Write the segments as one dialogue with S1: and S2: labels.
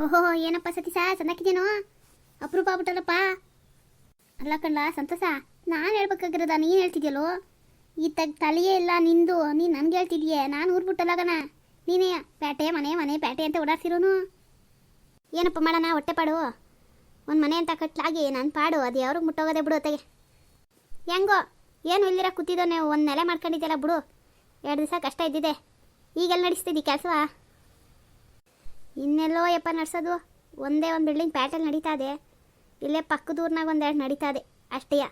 S1: ಓಹೋ, ಏನಪ್ಪ ಸತೀಶ, ಚೆನ್ನಾಗಿದ್ದೇನೋ? ಅಪರೂಪ ಆಗ್ಬಿಟ್ಟಲ್ಲಪ್ಪ. ಅಲ್ಲ ಕಣ್ಲ, ಸಂತೋಷ, ನಾನು ಹೇಳ್ಬೇಕಾಗಿರೋದ? ನೀನು ಹೇಳ್ತಿದ್ಯಲ್ಲೋ? ಈ ತಗ್ ತಲೆಯೇ ಇಲ್ಲ ನಿಂದು. ನೀನು ನನಗೆ ಹೇಳ್ತಿದ್ಯೆ? ನಾನು ಊರ್ಬಿಟ್ಟಲ್ಲಾಗಣ ನೀನೇ ಪ್ಯಾಟೆ ಮನೆ ಮನೆ ಪ್ಯಾಟೆ ಅಂತ ಓಡಾಡ್ಸಿರೋನು. ಏನಪ್ಪ ಮಾಡೋಣ, ಹೊಟ್ಟೆ ಪಾಡು. ಒಂದು ಮನೆ ಅಂತ ಕಟ್ಲಾಗಿ ನಾನು ಪಾಡು. ಅದು ಯಾವ್ರಿಗೆ ಮುಟ್ಟೋಗೋದೆ ಬಿಡು ಅತ್ತಗೆ. ಹೆಂಗೋ, ಏನು ಇಲ್ಲಿರ ಕೂತಿದ್ದೋ ನೀವು? ಒಂದು ನೆಲೆ ಮಾಡ್ಕೊಂಡಿದ್ದೆಲ್ಲ ಬಿಡು. ಎರಡು ದಿವಸ ಕಷ್ಟ ಇದ್ದಿದೆ. ಈಗೆಲ್ಲ ನಡೆಸ್ತಿದ್ದಿ ಕೆಲಸವಾ? ಇನ್ನೆಲ್ಲೋ ಯಪ್ಪ ನಡ್ಸೋದು. ಒಂದೇ ಒಂದು ಬಿಲ್ಡಿಂಗ್ ಪ್ಯಾಟಲ್ಲಿ ನಡೀತಾ ಇದೆ. ಇಲ್ಲೇ ಪಕ್ಕದೂರ್ನಾಗ ಒಂದೆರಡು ನಡೀತಾ ಇದೆ. ಅಷ್ಟೇಯ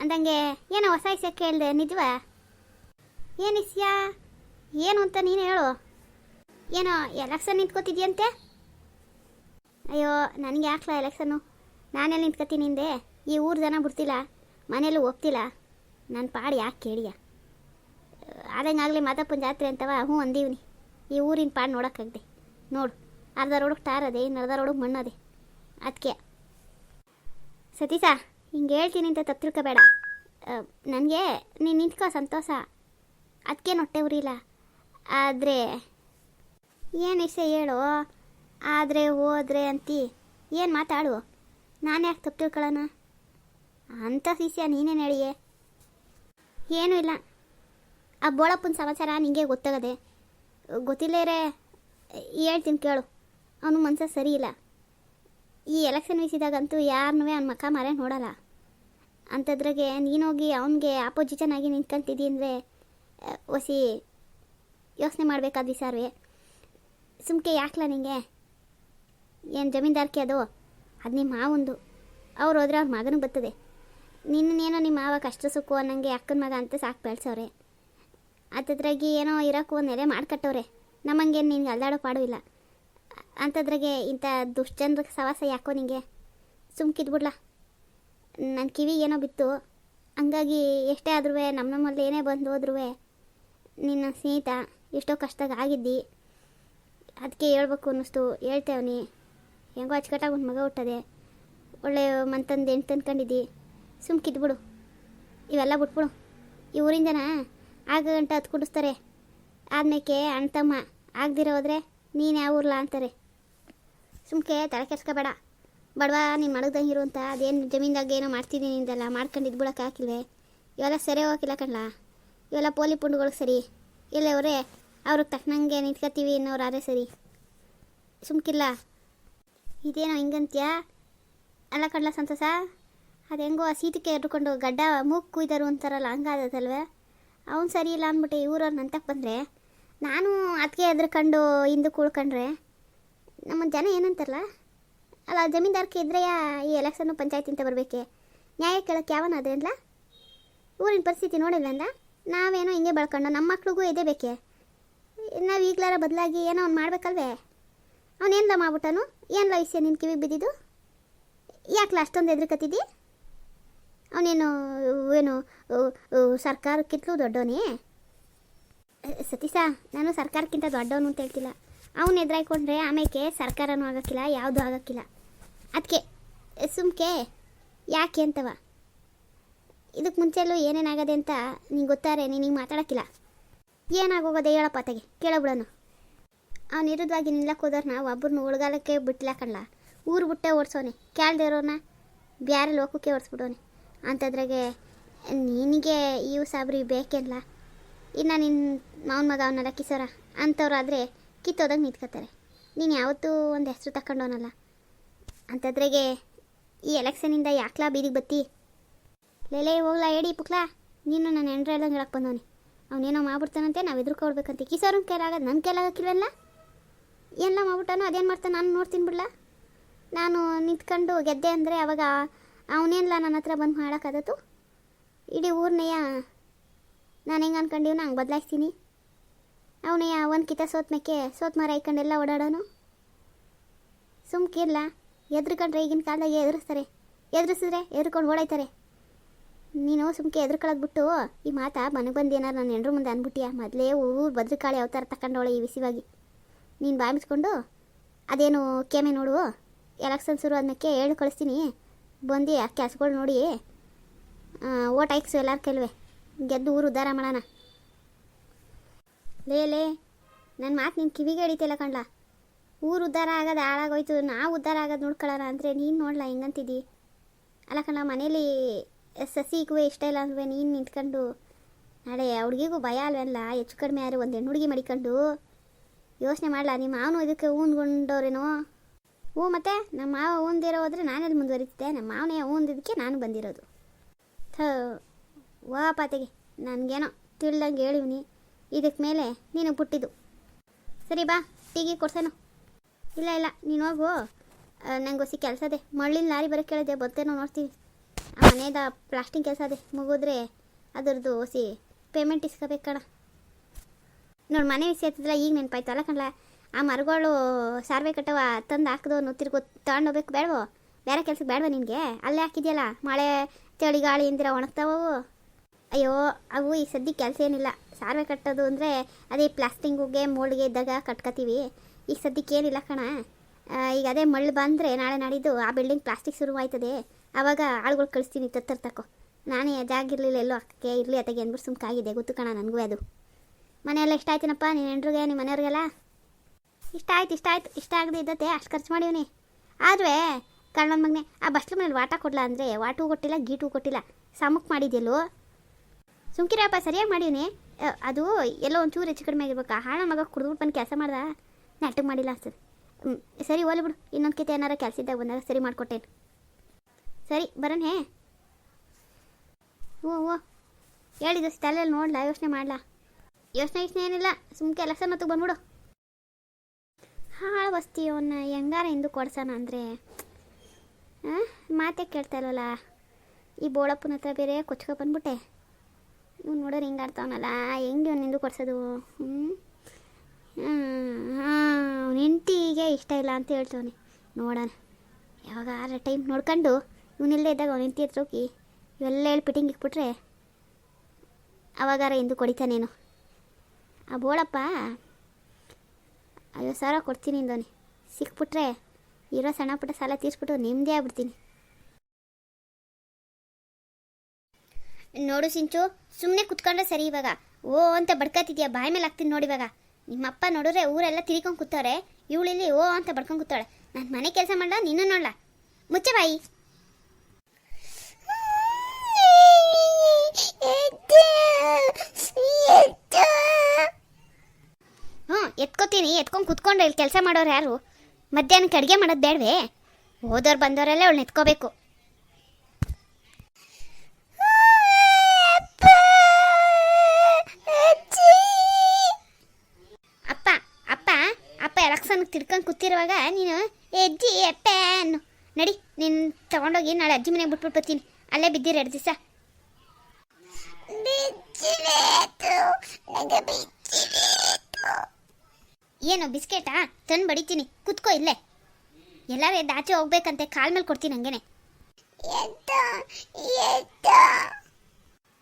S1: ಅಂದಂಗೆ ಏನೋ ಹೊಸ ಇಸ್ಯಕ್ಕೆ ಕೇಳಿದೆ ನಿಜವ ಏನು ಇಸ್ಯಾ ಏನು ಅಂತ ನೀನು ಹೇಳು. ಏನೋ ಎಲೆಕ್ಷನ್ ನಿಂತ್ಕೋತಿದ್ಯಂತೆ? ಅಯ್ಯೋ, ನನಗೆ ಹಾಕ್ಲ ಎಲೆಕ್ಷನ್ನು ನಾನೇ ನಿಂತ್ಕೋತೀನಿ ಹಿಂದೆ ಈ ಊರು ಜನ ಬಿಡ್ತಿಲ್ಲ. ಮನೇಲೂ ಹೋಗ್ತಿಲ್ಲ ನನ್ನ ಪಾಡು ಯಾಕೆ ಕೇಳಿಯ? ಆದಂಗಾಗಲಿ ಮಾದಪ್ಪನ ಜಾತ್ರೆ ಅಂತವ, ಹ್ಞೂ ಅಂದೀವಿ ಈ ಊರಿನ ಪಾಡು ನೋಡೋಕ್ಕಾಗ್ದೆ. ನೋಡು, ಅರ್ಧ ರೋಡಕ್ಕೆ ಟಾರ್ ಅದೇ, ಇನ್ನು ಅರ್ಧ ರೋಡಕ್ಕೆ ಮಣ್ಣು ಅದೇ. ಅದಕ್ಕೆ ಸತೀಶ, ಹಿಂಗೆ ಹೇಳ್ತೀನಿ ಅಂತ ತಪ್ಪು ತಿಳ್ಕೊಬೇಡ. ನನಗೆ ನೀನು ನಿಂತ್ಕೋ ಸಂತೋಷ. ಅದಕ್ಕೆ ಹೊಟ್ಟೆ ಉರಿಲ್ಲ. ಆದರೆ, ಏನು ಇಷ್ಟ ಹೇಳು. ಆದರೆ, ಹೋದ್ರೆ ಅಂತಿ. ಏನು ಮಾತಾಡು. ನಾನು ಯಾಕೆ ತಪ್ಪು ತಿಳ್ಕೊಳ್ಳೋಣ ಅಂಥ ವಿಷಯ ನೀನೇನು ಹೇಳಿಯೇ? ಏನೂ ಇಲ್ಲ. ಆ ಬೋಳಪ್ಪನ ಸಮಾಚಾರ ನಿಂಗೆ ಗೊತ್ತಾಗದೆ. ಗೊತ್ತಿಲ್ಲರೇ ಹೇಳ್ತೀನಿ ಕೇಳು. ಅವನು ಮನಸ್ಸ ಸರಿ ಇಲ್ಲ. ಈ ಎಲೆಕ್ಷನ್ ವೀಸಿದಾಗಂತೂ ಯಾರನ್ನೂ ಅವ್ನ ಮಖ ಮರೆ ನೋಡಲ್ಲ. ಅಂಥದ್ರಾಗೆ ನೀನೋಗಿ ಅವನಿಗೆ ಆಪೋಸಿಷನ್ ಆಗಿ ನಿಂತ್ಕೊಂತಿದ್ದಿ ಅಂದರೆ ಒಸಿ ಯೋಚನೆ ಮಾಡಬೇಕಾದ ವಿಚಾರವೇ ಸುಮ್ಕೆ ಯಾಕಲ ನಿಂಗೆ? ಏನು ಜಮೀನ್ದಾರಿಕೆ ಅದು? ಅದು ನಿಮ್ಮ ಮಾವಂದು. ಅವ್ರು ಹೋದ್ರೆ ಅವ್ರ ಮಗನಿಗೆ ಬರ್ತದೆ ನಿನ್ನೇನೋ ನಿಮ್ಮ ಮಾವ ಕಷ್ಟ ಸುಖ ಅನ್ನಂಗೆ ಅಕ್ಕನ ಮಗ ಅಂತ ಸಾಕು ಬೆಳೆಸೋರೆ ಅದ್ರಾಗಿ ಏನೋ ಇರೋಕ್ಕೂ ಒಂದು ನೆಲೆ ಮಾಡ್ಕಟ್ಟವ್ರೆ. ನಮ್ಮಂಗೇನು ನಿನ್ಗೆ ಅಲ್ಲಾಡೋ ಪಾಡು ಇಲ್ಲ ಅಂಥದ್ರಾಗೆ ಇಂಥ ದುಷ್ಟಂದ್ರ ಸವಾಸ ಯಾಕೋ ನಿಂಗೆ? ಸುಮ್ಕಿದ್ಬಿಡ್ಲ. ನನ್ನ ಕಿವಿ ಏನೋ ಬಿತ್ತು. ಹಂಗಾಗಿ ಎಷ್ಟೇ ಆದ್ರೂ ನಮ್ಮ ನಮ್ಮಲ್ಲಿ ಏನೇ ಬಂದು ಹೋದ್ರೂ ನಿನ್ನ ಸ್ನೇಹಿತ ಎಷ್ಟೋ ಕಷ್ಟದಾಗ ಆಗಿದ್ದಿ. ಅದಕ್ಕೆ ಹೇಳ್ಬೇಕು ಅನ್ನಿಸ್ತು. ಹೇಳ್ತೇವನಿ ಹೆಂಗೋ ಅಚ್ಚುಕಟ್ಟಾಗಿ ಒಂದು ಮಗ ಹುಟ್ಟದೆ. ಒಳ್ಳೆ ಮಂತಂದು ಹೆಣ್ಣು ತಂದ್ಕೊಂಡಿದ್ದಿ ಸುಮ್ಕಿದ್ಬಿಡು. ಇವೆಲ್ಲ ಬಿಟ್ಬಿಡು. ಈ ಊರಿನ ಜನ ಆಗ ಗಂಟೆ ಹತ್ಕೊಂಡಿಸ್ತಾರೆ. ಕುಡಿಸ್ತಾರೆ ಆದ್ಮೇಕೆ ಅಣ್ಣ ತಮ್ಮ ಆಗದಿರೋ ಹೋದ್ರೆ ನೀನು ಯಾವ ಊರ್ಲ ಅಂತಾರೆ ಸುಮ್ಕೆ ತಲೆ ಕೆಡ್ಸ್ಕೋಬೇಡ. ಬಡವ, ನೀನು ಮಡಗ್ದಂಗೆ ಅಂತ ಅದೇನು ಜಮೀನ್ದಾಗ ಏನೋ ಮಾಡ್ತಿದ್ದೀನಿ ನಿಂದಲ್ಲ ಮಾಡ್ಕೊಂಡು ಇದ್ಬಿಡಕ್ಕೆ ಹಾಕಿಲ್ವೆ? ಇವೆಲ್ಲ ಸರಿ ಹೋಗಿಲ್ಲ ಕಣ್ಲ? ಇವೆಲ್ಲ ಪೋಲಿ ಪುಂಡುಗಳು ಸರಿ. ಇಲ್ಲವರೇ ಅವ್ರಿಗೆ ತಕ್ಕನಂಗೆ ನಿಂತ್ಕೊತೀವಿ ಆದರೆ ಸರಿ. ಸುಮ್ಕಿಲ್ಲ ಇದೇನೋ ಹಿಂಗಂತ್ಯ? ಅಲ್ಲ ಕಣ್ಲ ಸಂತೋಷ ಅದು ಹೆಂಗೋ ಆ ಸೀತಿಕೆ ಎಡ್ಕೊಂಡು ಗಡ್ಡ ಮೂಗು ಕುಯ್ದರು ಅಂತಾರಲ್ಲ, ಹಂಗಾದದಲ್ವೇ? ಅವ್ನು ಸರಿ ಇಲ್ಲ ಅಂದ್ಬಿಟ್ಟು ಇವ್ರವ್ರು ನಂತಕ್ಕೆ ಬಂದರೆ ನಾನು ಅದಕ್ಕೆ ಎದ್ರಕಂಡು ಹಿಂದಕ್ಕೆ ಉಳ್ಕೊಂಡ್ರೆ ನಮ್ಮ ಜನ ಏನಂತಾರಲ್ಲ? ಅಲ್ಲ, ಜಮೀನ್ದಾರ್ಕೆ ಇದ್ರೆಯಾ ಈ ಎಲೆಕ್ಷನ್ನು ಪಂಚಾಯತಿ ಅಂತ ಬರಬೇಕೆ? ನ್ಯಾಯ ಕೇಳಕ್ಕೆ ಯಾವನ ಅದೇನಲ್ಲ ಊರಿನ ಪರಿಸ್ಥಿತಿ ನೋಡಿಲ್ಲಂದ ನಾವೇನೋ ಹಿಂಗೆ ಬಳ್ಕೊಂಡು ನಮ್ಮ ಮಕ್ಳಿಗೂ ಇದೇ ಬೇಕೆ? ನಾವು ಈಗಲಾರ ಬದಲಾಗಿ ಏನೋ ಅವ್ನು ಮಾಡ್ಬೇಕಲ್ವೇ? ಅವನೇನಲ್ಲ ಮಾಡ್ಬಿಟ್ಟನು? ಏನ್ಲ ವಿಷಯ ನಿನ್ನ ಕಿವಿಗೆ ಬಿದ್ದಿದ್ದು? ಯಾಕಲ ಅಷ್ಟೊಂದು ಎದ್ರಕತ್ತಿದ್ದಿ? ಅವನೇನು, ಏನು ಸರ್ಕಾರ ಕಿತ್ಲು ದೊಡ್ಡವನೇ? ಸತೀಶ, ನಾನು ಸರ್ಕಾರಕ್ಕಿಂತ ದೊಡ್ಡವನು ಅಂತ ಹೇಳ್ತಿಲ್ಲ. ಅವನು ಎದುರಾಯ್ಕೊಂಡ್ರೆ ಆಮೇಲೆ ಸರ್ಕಾರನೂ ಆಗೋಕ್ಕಿಲ್ಲ, ಯಾವುದೂ ಆಗೋಕ್ಕಿಲ್ಲ. ಅದಕ್ಕೆ ಸುಮ್ಕೆ, ಯಾಕೆ ಅಂತವ? ಇದಕ್ಕೆ ಮುಂಚೆಲ್ಲೂ ಏನೇನಾಗದೆ ಅಂತ ನೀನು ಗೊತ್ತಾರೆ, ನೀನು ಹಿಂಗೆ ಮಾತಾಡೋಕ್ಕಿಲ್ಲ. ಏನಾಗೋಗೋದೆ ಹೇಳಪ್ಪ ತೆಗೆ ಕೇಳೋಬಿಡೋನು ಅವ್ನು ಇರೋದ್ವಾಗಿ ನಿಲ್ಲಕ್ಕೆ ಹೋದವ್ರನ್ನ ಒಬ್ಬರನ್ನ ಉಳ್ಗಾಲಕ್ಕೆ ಬಿಟ್ಲಾಕಲ್ಲ ಊರು ಬಿಟ್ಟೆ ಓಡಿಸೋನೆ. ಕೇಳ್ದಿರೋನ ಬ್ಯಾರೆ ಲೋಕಕ್ಕೆ ಓಡಿಸ್ಬಿಡೋನೆ. ಅಂಥದ್ರಾಗೆ ನಿನಗೆ ಇವು ಸಾಬ್ರಿ ಬೇಕೆಲ್ಲ ಇನ್ನು ನಿನ್ನ ಮಾವನ ಮಗ ಅವನ್ನೆಲ್ಲ ಕಿಸೋರ? ಅಂಥವ್ರಾದರೆ ಕಿತ್ತೋದಾಗ ನಿಂತ್ಕೋತಾರೆ ನೀನು ಯಾವತ್ತೂ ಒಂದು ಹೆಸರು ತಗೊಂಡವನಲ್ಲ ಅಂಥದ್ರಾಗೆ ಈ ಎಲೆಕ್ಷನಿಂದ ಯಾಕ್ಲಾ ಬೀದಿಗೆ ಬತ್ತಿ? ಲೇಲೆ ಹೋಗ್ಲಾ ಹೇಳಿ ಪುಕ್ಲಾ? ನೀನು ನನ್ನ ಹೆಂಡ್ರ ಎಲ್ಲ ಹೇಳಕ್ಕೆ ಬಂದವನಿ. ಅವನೇನೋ ಮಾಡ್ಬಿಡ್ತಾನಂತೆ, ನಾವು ಎದುರ್ಕೊಳ್ಬೇಕಂತೆ ಕಿಸೋರನ್ ಕೈಲಾಗದು ನನ್ನ ಕೈಲಾಗಕ್ಕಿಲ್ವಲ್ಲ ಎಲ್ಲ ಮಾಡ್ಬಿಟ್ಟಾನು, ಅದೇನು ಮಾಡ್ತಾನೆ, ನಾನು ನೋಡ್ತೀನಿ ಬಿಡ್ಲಾ. ನಾನು ನಿಂತ್ಕೊಂಡು ಗೆದ್ದೆ ಅಂದರೆ ಅವಾಗ ಅವನೇನ್ಲ ನನ್ನ ಹತ್ರ ಬಂದು ಮಾಡೋಕ್ಕಾಗತ್ತು ಇಡೀ ಊರ್ನೆಯ ನಾನು ಹೆಂಗೆ ಅನ್ಕೊಂಡಿವ್ನ ಹಂಗೆ ಬದಲಾಯಿಸ್ತೀನಿ. ಅವನೇ ಒಂದು ಕಿತ ಸೋತ್ ಮೇಕೆ ಸೋತ್ ಮರ ಇಕ್ಕೊಂಡೆಲ್ಲ ಓಡಾಡೋನು. ಸುಮ್ಕಿರ್ಲ ಎದ್ರುಕೊಂಡ್ರೆ ಈಗಿನ ಕಾಲದಾಗ ಎದುರಿಸ್ತಾರೆ. ಎದುರಿಸಿದ್ರೆ ಎದ್ರುಕೊಂಡು ಓಡಾಯ್ತಾರೆ. ನೀನು ಸುಮ್ಕೆ ಎದ್ರುಕೊಳಗ್ಬಿಟ್ಟು ಬಿಟ್ಟು ಈ ಮಾತಾ ಮನೆಗೆ ಬಂದು ಏನಾರು ನನ್ನ ಹೆಂಡ್ರ ಮುಂದೆ ಅಂದ್ಬಿಟ್ಟಿಯ ಮೊದಲೇ ಊರು ಭದ್ರಕಾಳಿ ಅವತಾರ ತಗೊಂಡವಳೆ ಈ ವಿಸಿವಾಗಿ ನೀನು ಬಾಯಿಸ್ಕೊಂಡು ಅದೇನು ಕೆಮೆ ನೋಡು. ಎಲೆಕ್ಷನ್ ಶುರು ಅದಕ್ಕೆ ಹೇಳಿ ಕಳಿಸ್ತೀನಿ. ಬಂದು ಆ ಕೆಲಸಗಳು ನೋಡಿ ಓಟ್ ಹಾಕ್ಸು ಎಲ್ಲರ ಕೆಲವೇ. ಗೆದ್ದು ಊರು ಉದ್ಧಾರ ಮಾಡೋಣ. ಲೇ ಲೇ ನನ್ನ ಮಾತು ನಿನ್ನ ಕಿವಿಗೆ ಹಿಡಿತಿಲ್ಲ ಕಣ್ಲ. ಊರು ಉದ್ಧಾರ ಆಗೋದು ಹಾಳಾಗೋಯ್ತು, ನಾವು ಉದ್ಧಾರ ಆಗೋದು ನೋಡ್ಕೊಳ್ಳೋಣ ಅಂದರೆ ನೀನು ನೋಡ್ಲಾ ಹೆಂಗಂತಿದ್ದಿ ಅಲ್ಲ ಕಣ್ಣ ಮನೇಲಿ ಸಸಿಗೂ ಇಷ್ಟ ಇಲ್ಲ ಅಂದ್ರೆ ನೀನು ನಿಂತ್ಕೊಂಡು, ನಾಳೆ ಹುಡುಗಿಗೂ ಭಯ ಅಲ್ವಲ್ಲ ಹೆಚ್ಚು ಕಡಿಮೆ ಆದರೆ ಒಂದು ಹೆಣ್ಣು ಹುಡುಗಿ ಮಡಿಕೊಂಡು. ಯೋಚನೆ ಮಾಡಲ ನಿಮ್ಮ ಮಾವನು ಇದಕ್ಕೆ ಊನ್ಗೊಂಡವ್ರೇನೋ ಹ್ಞೂ ಮತ್ತೆ ನಮ್ಮ ಮಾವ ಹೂಂದಿರೋ ಹೋದ್ರೆ ನಾನೆಲ್ಲಿ ಮುಂದುವರಿತಿದ್ದೆ? ನಮ್ಮ ಮಾವನೇ ಹೂಂದಿದ್ದಕ್ಕೆ ನಾನು ಬಂದಿರೋದು. ಥ. ವಾ ಪಾತೆಗೆ ನನಗೇನೋ ತಿಳ್ದಂಗೆ ಹೇಳಿವಿನಿ. ಇದಕ್ಕೆ ಮೇಲೆ ನೀನು ಪುಟ್ಟಿದ್ದು. ಸರಿ ಬಾ, ಟೀಗಿ ಕೊಡ್ಸೇನು. ಇಲ್ಲ ಇಲ್ಲ, ನೀನು ಹೋಗು. ನಂಗೆ ಹೊಸಿ ಕೆಲಸ ಅದೇ ಮಳ್ಳಿನ ಲಾರಿ ಬರೋಕ್ಕೆ ಕೇಳಿದೆ ಬರ್ತೇನೋ ನೋಡ್ತೀವಿ ಆ ಮನೆಯದ ಪ್ಲಾಸ್ಟಿಕ್ ಕೆಲಸ ಅದೇ ಮುಗಿದ್ರೆ ಅದರದ್ದು ಹೊಸಿ ಪೇಮೆಂಟ್ ಇಸ್ಕೋಬೇಕು ಕಣ. ನೋಡಿ, ಮನೆ ವಿಷಯ ಹತ್ತಿದ್ರೆ ಈಗ ನೆನಪಾಯ್ತು. ಅಲ್ಲ ಕಣ್ಲ, ಆ ಮರಗಳು ಸಾರ್ವೆ ಕಟ್ಟವ ತಂದು ಹಾಕಿದೋ ತಿರ್ಗೊ ತಗೊಂಡೋಗ್ಬೇಕು ಬೇಡವೋ? ಬೇರೆ ಕೆಲಸಕ್ಕೆ ಬೇಡವಾ ನಿನಗೆ? ಅಲ್ಲೇ ಹಾಕಿದ್ಯಲ್ಲ, ಮಳೆ ಚಳಿ ಇಂದಿರ ಒಣಗ್ತಾವು? ಅಯ್ಯೋ, ಅವು ಈ ಸದ್ಯ ಕೆಲಸ ಏನಿಲ್ಲ. ಸಾರ್ವೆ ಕಟ್ಟೋದು ಅಂದರೆ ಅದೇ ಪ್ಲಾಸ್ಟಿಂಗುಗೆ ಮೋಲ್ಡ್ಗೆ ಇದ್ದಾಗ ಕಟ್ಕೋತೀವಿ. ಈಗ ಸದ್ಯಕ್ಕೆ ಏನಿಲ್ಲ ಕಣ. ಈಗ ಅದೇ ಮಳ್ಳು ಬಂದರೆ ನಾಳೆ ನಾಡಿದ್ದು ಆ ಬಿಲ್ಡಿಂಗ್ ಪ್ಲಾಸ್ಟಿಕ್ ಶುರುವಾಯ್ತದೆ ಆವಾಗ ಆಳುಗಳು ಕಳಿಸ್ತೀನಿ ತತ್ತರ್ತಕ್ಕೋ ತಕೋ. ನಾನೇ ಜಾಗ ಇರಲಿಲ್ಲ, ಎಲ್ಲೋ ಅಕ್ಕಕ್ಕೆ ಇರಲಿ, ಅತ್ತಗೆ ಅಂದ್ಬಿಟ್ಟು ಸುಮ್ಕಾಗಿದೆ ಗೊತ್ತು ಕಣ ನನಗೂ ಅದು. ಮನೆಯೆಲ್ಲ ಇಷ್ಟ ಆಯ್ತೇನಪ್ಪ ನಿನ್ನ ಹೆಂಡ್ರಿಗೆ ನಿಮ್ಮ ಮನೆಯವ್ರಿಗೆಲ್ಲ? ಇಷ್ಟ ಆಯ್ತು ಇಷ್ಟ ಆಯ್ತು. ಇಷ್ಟ ಆಗದೆ ಇದ್ದತ್ತೆ ಅಷ್ಟು ಖರ್ಚು ಮಾಡಿವ್ನಿ. ಆದರೆ ಕಣ್ಣನ ಮಗನೇ, ಆ ಬಸ್ಲು ಮನೇಲಿ ವಾಟ ಕೊಡಲ್ಲ ಅಂದರೆ ವಾಟೂ ಕೊಟ್ಟಿಲ್ಲ, ಗೀಟೂ ಕೊಟ್ಟಿಲ್ಲ. ಸಮಕ್ಕೆ ಮಾಡಿದ್ಯಲ್ಲೋ? ಸುಮ್ಕಿರಪ್ಪ ಸರಿಯಾಗಿ ಮಾಡೀನಿ. ಅದು ಎಲ್ಲೋ ಒಂಚೂರು ಹೆಚ್ಚು ಕಡಿಮೆ ಆಗಿರ್ಬೇಕು. ಹಾಳ ಮಗ ಕುಡಿದ್ಬಿಟ್ಟು ಬಂದು ಕೆಲಸ ಮಾಡ್ದ, ನಾಟಕ ಮಾಡಿಲ್ಲ ಸರ್ ಸರಿ ಹೋಲಿ ಬಿಡು. ಇನ್ನೊಂದು ಕತೆ ಏನಾರ ಕೆಲಸ ಇದ್ದಾಗ ಬಂದಾಗ ಸರಿ ಮಾಡಿಕೊಟ್ಟೇನು. ಸರಿ, ಬರೋಣ ಹೇ. ಓ ಓ ಹೇಳಿದ ತಲೆಯಲ್ಲಿ ನೋಡ್ಲ, ಯೋಚನೆ ಮಾಡ್ಲಾ. ಯೋಚನೆ ಯೋಚನೆ ಏನಿಲ್ಲ, ಸುಮ್ಕೆ ಕೆಲಸ ಮತ್ತು ಬಂದ್ಬಿಡು. ಹಾಳು ವಸ್ತಿ ಅವನ್ನ ಹೆಂಗಾರ ಹಿಂದು ಕೊಡ್ಸೋಣ ಅಂದರೆ. ಮಾತೇ ಕೇಳ್ತಾ ಇಲ್ವಲ್ಲ ಈ ಬೋಳಪ್ಪನ ಹತ್ರ ಬೇರೆ ಕೊಚ್ಕೊ ಬಂದ್ಬಿಟ್ಟೆ. ಇವ್ನು ನೋಡೋರು ಹಿಂಗೆ ಆಡ್ತಾವನಲ್ಲ, ಹೆಂಗೆ ಅವ್ನು ಹಿಂದು ಕೊಡ್ಸೋದು? ಹ್ಞೂ ಅವ್ನ ಹೆಂಡತಿಗೆ ಇಷ್ಟ ಇಲ್ಲ ಅಂತ ಹೇಳ್ತವನೆ. ನೋಡೋಣ. ಯಾವಾಗಾರ ಟೈಮ್ ನೋಡ್ಕೊಂಡು ಇವನಿಲ್ಲದೆ ಇದ್ದಾಗ ಅವ್ನ ಹೆಂಡತಿ ಹತ್ರ ಇವೆಲ್ಲ ಹೇಳಿ ಪಿಟಿಂಗ್ ಇಕ್ಬಿಟ್ರೆ ಅವಾಗಾರ ಎಂದು ಕೊಡಿತಾನೇನು. ಆ ಬೋಳಪ್ಪ, ಐವತ್ತು ಸಾವಿರ ಕೊಡ್ತೀನಿ ಇಂದೋನಿ ಸಿಕ್ಬಿಟ್ರೆ, ಇರೋ ಸಣ್ಣ ಪುಟ್ಟ ಸಾಲ ತೀರಿಸ್ಬಿಟ್ಟು ನೆಮ್ಮದಿ ಆಗ್ಬಿಡ್ತೀನಿ. ನೋಡು ಸಿಂಚು ಸುಮ್ಮನೆ ಕುತ್ಕೊಂಡ್ರೆ ಸರಿ ಇವಾಗ. ಓ ಅಂತ ಬಡ್ಕತ್ತಿದ್ಯಾ ಬಾಯಿ ಮೇಲೆ ಹಾಕ್ತೀನಿ ನೋಡಿ ಇವಾಗ. ನಿಮ್ಮಪ್ಪ ನೋಡಿದ್ರೆ ಊರೆಲ್ಲ ತಿರ್ಕೊಂಡು ಕೂತವ್ರೆ. ಇವಳಿಲ್ಲಿ ಓ ಅಂತ ಬಡ್ಕೊಂಡು ಕೂತಾಳೆ ನಾನು ಮನೆ ಕೆಲಸ ಮಾಡಲ್ಲ ನಿನ್ನ ನೋಡ್ಲ? ಮುಚ್ಚೆ ಬಾಯಿ. ಹ್ಞೂ, ಎತ್ಕೋತೀನಿ. ಎತ್ಕೊಂಡು ಕುತ್ಕೊಂಡ್ರೆ ಇಲ್ಲಿ ಕೆಲಸ ಮಾಡೋರು ಯಾರು? ಮಧ್ಯಾಹ್ನಕ್ಕೆ ಅಡುಗೆ ಮಾಡೋದು ಬೇಡವೇ? ಹೋದವ್ರು ಬಂದವರೆಲ್ಲ ಅವಳನ್ನ ಎತ್ಕೋಬೇಕು. ಅಪ್ಪ ಎಲಕ್ಷನ್ಗೆ ತಿಡ್ಕೊಂಡು ಕೂತಿರುವಾಗ ನೀನು ಎಜ್ಜಿ ಅಪ್ಪೆ ಅನ್ನು. ನಡಿ ನೀನು ತಗೊಂಡೋಗಿ ನಾಳೆ ಅಜ್ಜಿ ಮನೆಗೆ ಬಿಟ್ಬಿಟ್ಟು ಬರ್ತೀನಿ. ಅಲ್ಲೇ ಬಿದ್ದಿರ ಎರಡು ದಿವಸ. ಏನು ಬಿಸ್ಕೆಟಾ? ತಂದು ಬಡಿತೀನಿ. ಕುತ್ಕೋ ಇಲ್ಲೇ. ಎಲ್ಲಾರು ಎದ್ದು ಆಚೆ ಹೋಗ್ಬೇಕಂತೆ. ಕಾಲ್ ಮೇಲೆ ಕೊಡ್ತೀನಿ ಹಂಗೇನೆ.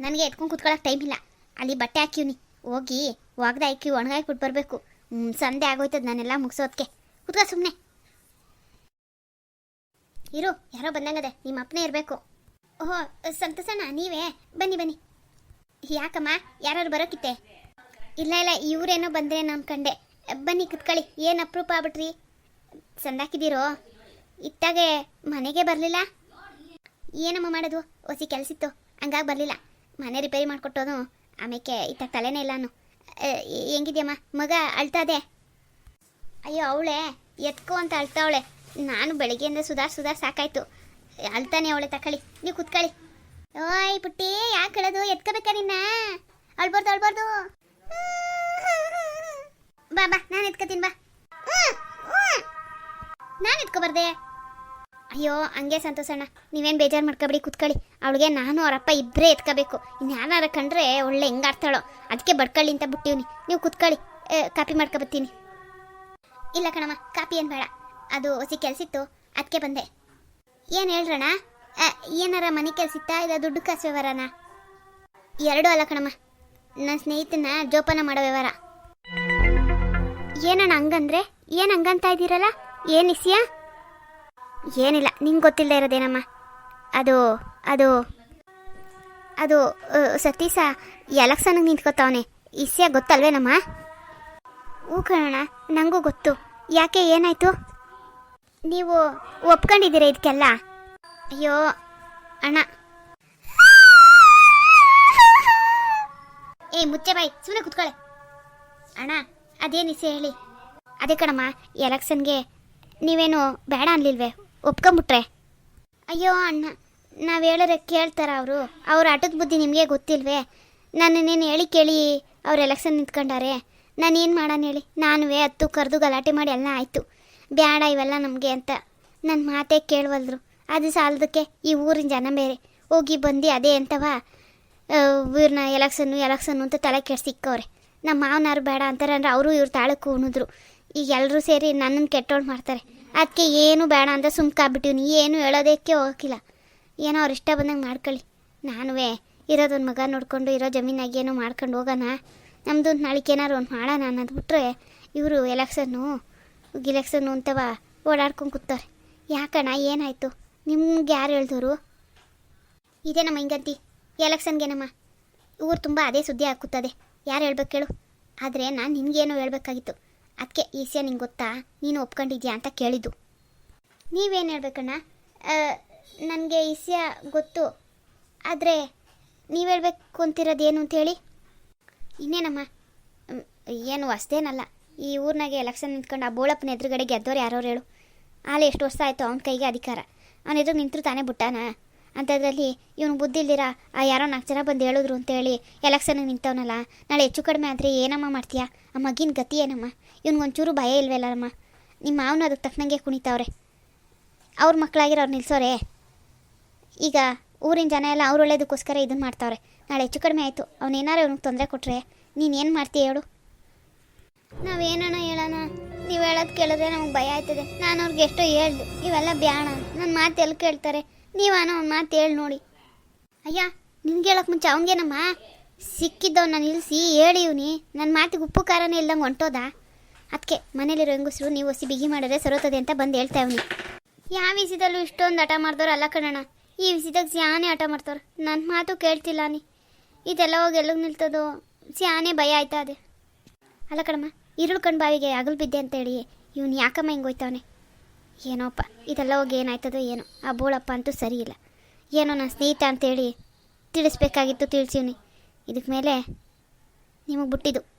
S1: ನನಗೆ ಎತ್ಕೊಂಡು ಕುತ್ಕೊಳ್ಳೋಕೆ ಟೈಮ್ ಇಲ್ಲ. ಅಲ್ಲಿ ಬಟ್ಟೆ ಹಾಕಿವ್ನಿ ಹೋಗಿ ಒಗ್ದು ಹಾಕಿ ಒಣಗಾಕ್ಬಿಟ್ಟು ಬರಬೇಕು. ಸಂದೆ ಆಗೋಯ್ತದ ನಾನೆಲ್ಲ ಮುಗಿಸೋದಕ್ಕೆ ಕುತ್ಕ ಸುಮ್ಮನೆ ಇರು, ಯಾರೋ ಬಂದಂಗದೆ ನಿಮ್ಮ ಅಪ್ಪನೇ ಇರಬೇಕು. ಓಹೋ, ಸಂತಸಣ್ಣ, ನೀವೇ? ಬನ್ನಿ ಬನ್ನಿ. ಯಾಕಮ್ಮ ಯಾರು ಬರೋಕಿತ್ತೆ? ಇಲ್ಲ ಇಲ್ಲ, ಇವರೇನೋ ಬಂದ್ರೆ ಕಂಡೆ. ಬನ್ನಿ, ಕುತ್ಕೊಳ್ಳಿ. ಏನು ಅಪ್ರೂಪ ಆಗ್ಬಿಟ್ರಿ? ಸಂದಾಕಿದ್ದೀರೋ ಇತ್ತಾಗೆ ಮನೆಗೆ ಬರಲಿಲ್ಲ? ಏನಮ್ಮ ಮಾಡೋದು? ಹೊಸಿ ಕೆಲಸಿತ್ತು. ಹಂಗಾಗಿ ಬರಲಿಲ್ಲ. ಮನೆ ರಿಪೇರಿ ಮಾಡಿಕೊಟ್ಟೋನು. ಆಮೇಲೆ ಇತ್ತಾಗ ತಲೆನೇ ಇಲ್ಲ ನಾನು ಹೆಂಗಿದ್ಯಮ್ಮ ಮಗ ಅಳ್ತಾದೆ ಅಯ್ಯೋ, ಅವಳೆ ಎತ್ಕೋ ಅಂತ ಅಳ್ತಾವಳೆ ನಾನು ಬೆಳಗ್ಗೆಯಿಂದ ಸುಧಾರ್ ಸುಧಾರ್ ಸಾಕಾಯ್ತು. ಅಳ್ತಾನೆ ಅವಳೆ ತಕೊಳ್ಳಿ ನೀವು ಕುತ್ಕೊಳ್ಳಿ. ಓಯ್, ಪುಟ್ಟಿ, ಯಾಕೆ ಹೇಳೋದು ಎತ್ಕೋಬೇಕಾ ನಿನ್ನ? ಅಳ್ಬಾರ್ದು ಅಳ್ಬಾರ್ದು. ಬಾ ಬಾ, ನಾನು ಎತ್ಕೋತೀನಿ, ಬಾ. ನಾನು ಎತ್ಕೊಬಾರ್ದೆ? ಅಯ್ಯೋ, ಹಂಗೆ ಸಂತೋಷಣ್ಣ ನೀವೇನು ಬೇಜಾರು ಮಾಡ್ಕೊಬಿಡಿ, ಕುತ್ಕೊಳ್ಳಿ. ಅವಳಿಗೆ ನಾನು ಅವರಪ್ಪ ಇಬ್ಬರೇ ಎತ್ಕೋಬೇಕು. ಇನ್ನು ಯಾರು ಕಂಡ್ರೆ ಒಳ್ಳೆ ಹೆಂಗಾಡ್ತಾಳೋ. ಅದಕ್ಕೆ ಬಡ್ಕೊಳ್ಳಿ ಅಂತ ಬಿಟ್ಟಿವ್ನಿ. ನೀವು ಕುತ್ಕೊಳ್ಳಿ. ಕಾಪಿ ಮಾಡ್ಕೊಬತ್ತೀನಿ. ಇಲ್ಲ ಕಣಮ್ಮ ಕಾಪಿ ಏನು ಬೇಡ. ಅದು ಹೊಸಿ ಕೆಲಸಿತ್ತು ಅದಕ್ಕೆ ಬಂದೆ. ಏನು ಹೇಳ್ರಣ ಏನಾರ ಮನೆ ಕೆಲಸಿತ್ತಾ, ಇಲ್ಲ ದುಡ್ಡು ಕಾಸು ವ್ಯವಹಾರನ? ಎರಡೂ ಅಲ್ಲ ಕಣಮ್ಮ. ನನ್ನ ಸ್ನೇಹಿತನ ಜೋಪಾನ ಮಾಡೋ ವ್ಯವಹಾರ. ಏನಣ್ಣ ಹಂಗಂದ್ರೆ? ಏನು ಹಂಗಂತ ಇದ್ದೀರಲ್ಲ? ಏನು ಇಸಿಯ ಏನಿಲ್ಲ, ನಿಂಗೆ ಗೊತ್ತಿಲ್ಲದೆ ಇರೋದೇನಮ್ಮ? ಅದು ಅದು ಅದು ಸತೀಶ ಎಲಕ್ಷನ್ಗೆ ನಿಂತ್ಕೋತಾವನೆ. ಇಸ್ಯ ಗೊತ್ತಲ್ವೇನಮ್ಮ? ಹ್ಞೂ ಕಣ ನನಗೂ ಗೊತ್ತು. ಯಾಕೆ, ಏನಾಯ್ತು? ನೀವು ಒಪ್ಕೊಂಡಿದ್ದೀರ ಇದಕ್ಕೆಲ್ಲ ಅಯ್ಯೋ, ಅಣ್ಣ. ಏ ಮುಚ್ಚೆ ಬಾಯ್ ಸುಮ್ಮನೆ ಕುತ್ಕೊಳ್ಳೆ ಅಣ್ಣ, ಅದೇನು ಇಸೆ ಹೇಳಿ? ಅದೇ ಕಣಮ್ಮ ಎಲೆಕ್ಷನ್ಗೆ ನೀವೇನು ಬೇಡ ಅನ್ಲಿಲ್ವೇ? ಒಪ್ಕೊಂಬಿಟ್ರೆ. ಅಯ್ಯೋ ಅಣ್ಣ, ನಾವು ಹೇಳಿದ್ರೆ ಕೇಳ್ತಾರ ಅವರು. ಅವ್ರ ಆಟದ ಬುದ್ಧಿ ನಿಮಗೆ ಗೊತ್ತಿಲ್ವೇ? ನನ್ನನ್ನೇನು ಹೇಳಿ ಕೇಳಿ ಅವ್ರು ಎಲೆಕ್ಷನ್ ನಿಂತ್ಕೊಂಡಾರೆ. ನಾನು ಏನು ಮಾಡೋಣ ಹೇಳಿ? ನಾನುವೇ ಹತ್ತು ಕರೆದು ಗಲಾಟೆ ಮಾಡಿ ಎಲ್ಲ ಆಯಿತು. ಬೇಡ ಇವೆಲ್ಲ ನಮಗೆ ಅಂತ. ನನ್ನ ಮಾತೇ ಕೇಳವಲ್ರು. ಅದು ಸಾಲದಕ್ಕೆ ಈ ಊರಿನ ಜನ ಬೇರೆ. ಹೋಗಿ ಬಂದು ಅದೇ ಅಂತವ ಇವ್ರನ್ನ ಎಲೆಕ್ಷನ್ನು ಎಲೆಕ್ಷನ್ನು ಅಂತ ತಲೆ ಕೆಡ್ಸಿಕ್ಕವ್ರೆ ನಮ್ಮ ಮಾವನಾರು ಬೇಡ ಅಂತಾರೆ ಅಂದ್ರೆ ಅವರು ಇವ್ರು ತಾಳಕ್ಕೆ ಉಣಿದ್ರು. ಈಗ ಎಲ್ಲರೂ ಸೇರಿ ನನ್ನನ್ನು ಕೆಟ್ಟೋಳು ಮಾಡ್ತಾರೆ. ಅದಕ್ಕೆ ಏನು ಬೇಡ ಅಂತ ಸುಮ್ಕಾಗ್ಬಿಟ್ಟಿವ್ನಿ ಏನು ಹೇಳೋದಕ್ಕೆ ಹೋಗಿಲ್ಲ. ಏನೋ ಅವ್ರು ಇಷ್ಟ ಬಂದಂಗೆ ಮಾಡ್ಕೊಳ್ಳಿ. ನಾನುವೇ ಇರೋದೊಂದು ಮಗ ನೋಡಿಕೊಂಡು ಇರೋ ಜಮೀನಾಗಿ ಏನೋ ಮಾಡ್ಕೊಂಡು ಹೋಗೋಣ. ನಮ್ಮದು ನಾಳಿಗೆ ಏನಾರು ಒಂದು ಮಾಡೋಣ ಅನ್ನೋದು ಬಿಟ್ಟರೆ ಇವರು ಎಲೆಕ್ಷನ್ನು, ಗಿಲೆಕ್ಷನ್ನು ಅಂತವ ಓಡಾಡ್ಕೊಂಡು ಕೂತಾರೆ ಯಾಕಣ್ಣ, ಏನಾಯಿತು? ನಿಮ್ಗೆ ಯಾರು ಹೇಳ್ದವರು ಇದೇನಮ್ಮ ಹಿಂಗಂತಿ? ಎಲೆಕ್ಷನ್ಗೇನಮ್ಮ? ಊರು ತುಂಬ ಅದೇ ಸುದ್ದಿ ಹಾಕುತ್ತದೆ. ಯಾರು ಹೇಳ್ಬೇಕು ಕೇಳು. ಆದರೆ ನಾನು ನಿನಗೇನು ಹೇಳ್ಬೇಕಾಗಿತ್ತು. ಅದಕ್ಕೆ ಈಸಿಯಾ ನಿಂಗೆ ಗೊತ್ತಾ? ನೀನು ಒಪ್ಕೊಂಡಿದ್ಯಾ ಅಂತ ಕೇಳಿದ್ದು. ನೀವೇನು ಹೇಳ್ಬೇಕಣ್ಣ? ನನಗೆ ಈಸಿಯ ಗೊತ್ತು. ಆದರೆ ನೀವು ಹೇಳಬೇಕು ಅಂತಿರೋದು ಏನು ಅಂತೇಳಿ ಇನ್ನೇನಮ್ಮ? ಏನು, ಅಷ್ಟೇನಲ್ಲ. ಈ ಊರಿನಾಗೆ ಎಲೆಕ್ಷನ್ ನಿಂತ್ಕೊಂಡು ಆ ಬೋಳಪ್ಪನ ಎದುರುಗಡೆ ಗೆದ್ದವ್ರು ಯಾರೋ ಹೇಳು. ಆಲೆ ಎಷ್ಟು ವರ್ಷ ಆಯಿತು ಅವನ ಕೈಗೆ ಅಧಿಕಾರ. ಅವನ ಎದುರು ನಿಂತರು ತಾನೇ ಬಿಟ್ಟಾನ? ಅಂಥದ್ರಲ್ಲಿ ಇವನು ಬುದ್ಧಿ ಇಲ್ದಿರ ಆ ಯಾರೋ ನಾಲ್ಕು ಜನ ಬಂದು ಹೇಳಿದ್ರು ಅಂತೇಳಿ ಎಲೆಕ್ಷನ್ ನಿಂತವನಲ್ಲ, ನಾಳೆ ಹೆಚ್ಚು ಕಡಿಮೆ ಆದರೆ ಏನಮ್ಮ ಮಾಡ್ತೀಯಾ? ಆ ಮಗಿನ ಗತಿ ಏನಮ್ಮ? ಇವ್ನಿಗೊಂಚೂರು ಭಯ ಇಲ್ವಲ್ಲಮ್ಮ ನಿಮ್ಮ ಮಾವನ ಅದಕ್ಕೆ ತಕ್ಕನಂಗೆ ಕುಣಿತಾವ್ರೆ. ಅವ್ರ ಮಕ್ಕಳಾಗಿರೋರು ನಿಲ್ಸೋರೆ. ಈಗ ಊರಿನ ಜನ ಎಲ್ಲ ಅವ್ರು ಒಳ್ಳೇದಕ್ಕೋಸ್ಕರ ಇದನ್ನು ಮಾಡ್ತಾವ್ರೆ. ನಾಳೆ ಹೆಚ್ಚು ಕಡಿಮೆ ಆಯಿತು ಅವನೇನಾರು ಅವ್ನಿಗೆ ತೊಂದರೆ ಕೊಟ್ಟರೆ ನೀನು ಏನು ಮಾಡ್ತೀಯ ಹೇಳು? ನಾವೇನಣ್ಣ ಹೇಳೋಣ? ನೀವು ಹೇಳೋದು ಕೇಳಿದ್ರೆ ನಮಗೆ ಭಯ ಆಯ್ತದೆ. ನಾನು ಅವ್ರಿಗೆ ಎಷ್ಟೋ ಹೇಳ್ದು. ಇವೆಲ್ಲ ಬ್ಯಾಣ ನನ್ನ ಮಾತು ಎಲ್ಲಿ ಕೇಳ್ತಾರೆ. ನೀವಾನ ಒಂದು ಮಾತು ಹೇಳಿ ನೋಡಿ. ಅಯ್ಯ, ನಿನ್ಗೆ ಹೇಳೋಕೆ ಮುಂಚೆ ಅವಂಗೇನಮ್ಮ ಸಿಕ್ಕಿದ್ದವನ್ನ ನಿಲ್ಲಿಸಿ ಹೇಳಿ ಇವ್ನಿ. ನನ್ನ ಮಾತಿಗೆ ಉಪ್ಪು ಖಾರನೇ ಇಲ್ದಂಗೆ ಹೊಂಟೋದ? ಅದಕ್ಕೆ ಮನೇಲಿರೋ ಹೆಂಗಸರು ನೀವು ಹೊಸಿ ಬಿಗಿ ಮಾಡಿದ್ರೆ ಸರೋತದೆ ಅಂತ ಬಂದು ಹೇಳ್ತಾ ಇವ್ನಿ. ಯಾವ ವಿಷಯದಲ್ಲೂ ಇಷ್ಟೊಂದು ಹಠ ಮಾಡ್ದವ್ರು ಅಲ್ಲ ಕಣಣ್ಣ. ಈ ವಿಷಯದಾಗ ಸ್ಯಾನೇ ಹಠ ಮಾಡ್ತವ್ರು. ನನ್ನ ಮಾತು ಕೇಳ್ತಿಲ್ಲ ನೀ. ಇದೆಲ್ಲ ಹೋಗಿ ಎಲ್ಲಿಗೆ ನಿಲ್ತದೋ? ಸ್ಯಾನೆ ಭಯ ಆಯ್ತಾ ಅದೇ? ಅಲ್ಲ ಕಣಮ್ಮ ಇರುಳು ಕಣ್ ಬಾವಿಗೆ ಅಗಲು ಬಿದ್ದೆ ಅಂತ ಹೇಳಿ. ಇವನು ಯಾಕಮ್ಮ ಹಿಂಗೆ ಹೋಯ್ತವನೆ? ಏನೋಪ್ಪ, ಇದೆಲ್ಲ ಹೋಗಿ ಏನಾಯ್ತದೋ ಏನೋ. ಆ ಬೋಳಪ್ಪ ಅಂತೂ ಸರಿ ಇಲ್ಲ. ಏನೋ ನನ್ನ ಸ್ನೇಹಿತ ಅಂತೇಳಿ ತಿಳಿಸ್ಬೇಕಾಗಿತ್ತು ತಿಳಿಸೀವ್ನಿ ಇದಕ್ಕೆ ಮೇಲೆ ನಿಮಗೆ ಬಿಟ್ಟಿದ್ದು.